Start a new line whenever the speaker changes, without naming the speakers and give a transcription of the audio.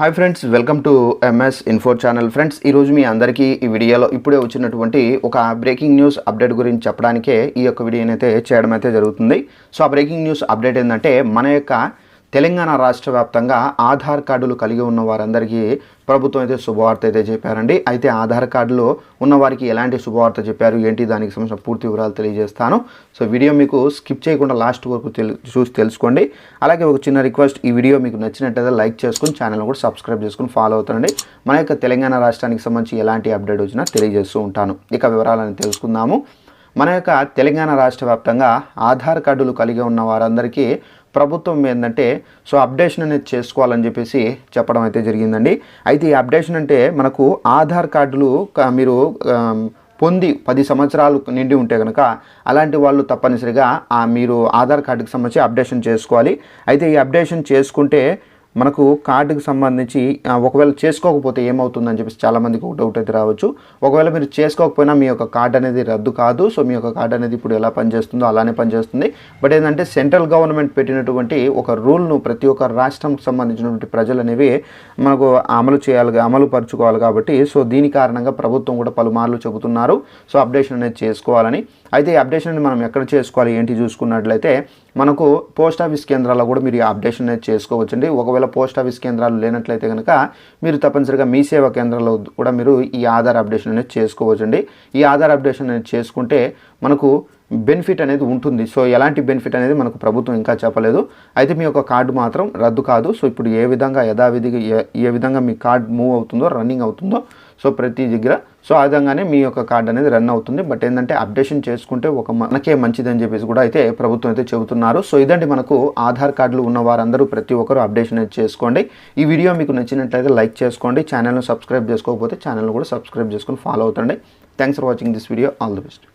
Hi friends welcome to MS info channel friends ఈరోజు మీ అందరికీ ఈ వీడియోలో ఇప్పుడే వచ్చినటువంటి ఒక బ్రేకింగ్ న్యూస్ అప్డేట్ గురించి చెప్పడానికే ఈ యొక్క వీడియోని అయితే చేయడం అయితే జరుగుతుంది. సో ఆ బ్రేకింగ్ న్యూస్ అప్డేట్ ఏంటంటే మన యొక్క తెలంగాణ రాష్ట్ర వ్యాప్తంగా ఆధార్ కార్డులు కలిగి ఉన్న వారందరికీ ప్రభుత్వం అయితే శుభవార్త అయితే చెప్పారండి. అయితే ఆధార్ కార్డులు ఉన్నవారికి ఎలాంటి శుభవార్త చెప్పారు? ఏంటి? దానికి సంబంధించిన పూర్తి వివరాలు తెలియజేస్తాను. సో వీడియో మీకు స్కిప్ చేయకుండా లాస్ట్ వరకు తెలు చూసి తెలుసుకోండి. అలాగే ఒక చిన్న రిక్వెస్ట్ ఈ వీడియో మీకు నచ్చినట్టయితే లైక్ చేసుకుని ఛానల్ కూడా సబ్స్క్రైబ్ చేసుకుని ఫాలో అవుతానండి. మన యొక్క తెలంగాణ రాష్ట్రానికి సంబంధించి ఎలాంటి అప్డేట్ వచ్చినా తెలియజేస్తూ ఉంటాను. ఇక వివరాలను తెలుసుకుందాము. మన యొక్క తెలంగాణ రాష్ట్ర వ్యాప్తంగా ఆధార్ కార్డులు కలిగి ఉన్న వారందరికీ ప్రభుత్వం ఏంటంటే సో అప్డేషన్ అనేది చేసుకోవాలని చెప్పేసి చెప్పడం అయితే జరిగిందండి. అయితే ఈ అప్డేషన్ అంటే మనకు ఆధార్ కార్డులు మీరు పొంది పది సంవత్సరాలు నిండి ఉంటే కనుక అలాంటి వాళ్ళు తప్పనిసరిగా మీరు ఆధార్ కార్డుకి సంబంధించి అప్డేషన్ చేసుకోవాలి. అయితే ఈ అప్డేషన్ చేసుకుంటే మనకు కార్డుకి సంబంధించి ఒకవేళ చేసుకోకపోతే ఏమవుతుందని చెప్పేసి చాలామందికి ఒక డౌట్ అయితే రావచ్చు. ఒకవేళ మీరు చేసుకోకపోయినా మీ యొక్క కార్డు అనేది రద్దు కాదు. సో మీ యొక్క కార్డు అనేది ఇప్పుడు ఎలా పనిచేస్తుందో అలానే పనిచేస్తుంది. బట్ ఏంటంటే సెంట్రల్ గవర్నమెంట్ పెట్టినటువంటి ఒక రూల్ను ప్రతి ఒక్క రాష్ట్రంకి సంబంధించినటువంటి ప్రజలు అనేవి మనకు అమలు చేయాలి అమలు పరుచుకోవాలి కాబట్టి సో దీని కారణంగా ప్రభుత్వం కూడా పలుమార్లు చెబుతున్నారు. సో అప్డేషన్ అనేది చేసుకోవాలని. అయితే ఈ అప్డేషన్ అనేది మనం ఎక్కడ చేసుకోవాలి? ఏంటి? చూసుకున్నట్లయితే మనకు పోస్ట్ ఆఫీస్ కేంద్రాల్లో కూడా మీరు ఈ అప్డేషన్ అనేది చేసుకోవచ్చండి. ఒకవేళ పోస్ట్ ఆఫీస్ కేంద్రాలు లేనట్లయితే కనుక మీరు తప్పనిసరిగా మీ సేవా కేంద్రాల్లో కూడా మీరు ఈ ఆధార్ అప్డేషన్ అనేది చేసుకోవచ్చండి. ఈ ఆధార్ అప్డేషన్ అనేది చేసుకుంటే మనకు బెనిఫిట్ అనేది ఉంటుంది. సో ఎలాంటి బెనిఫిట్ అనేది మనకు ప్రభుత్వం ఇంకా చెప్పలేదు. అయితే మీ యొక్క కార్డు మాత్రం రద్దు కాదు. సో ఇప్పుడు ఏ విధంగా యథావిధిగా ఏ విధంగా మీ కార్డ్ మూవ్ అవుతుందో రన్నింగ్ అవుతుందో సో ప్రతి దగ్గర సో ఆ విధంగానే మీ యొక్క కార్డ్ అనేది రన్ అవుతుంది. బట్ ఏంటంటే అప్డేషన్ చేసుకుంటే ఒక మనకే మంచిదని చెప్పేసి కూడా అయితే ప్రభుత్వం అయితే చెబుతున్నారు. సో ఇదండి మనకు ఆధార్ కార్డులు ఉన్న వారందరూ ప్రతి ఒక్కరు అప్డేషన్ అయితే చేసుకోండి. ఈ వీడియో మీకు నచ్చినట్లయితే లైక్ చేసుకోండి. ఛానల్ను సబ్స్క్రైబ్ చేసుకోకపోతే ఛానల్ కూడా సబ్స్క్రైబ్ చేసుకొని follow అవుతండి. Thanks for watching this video. All the best.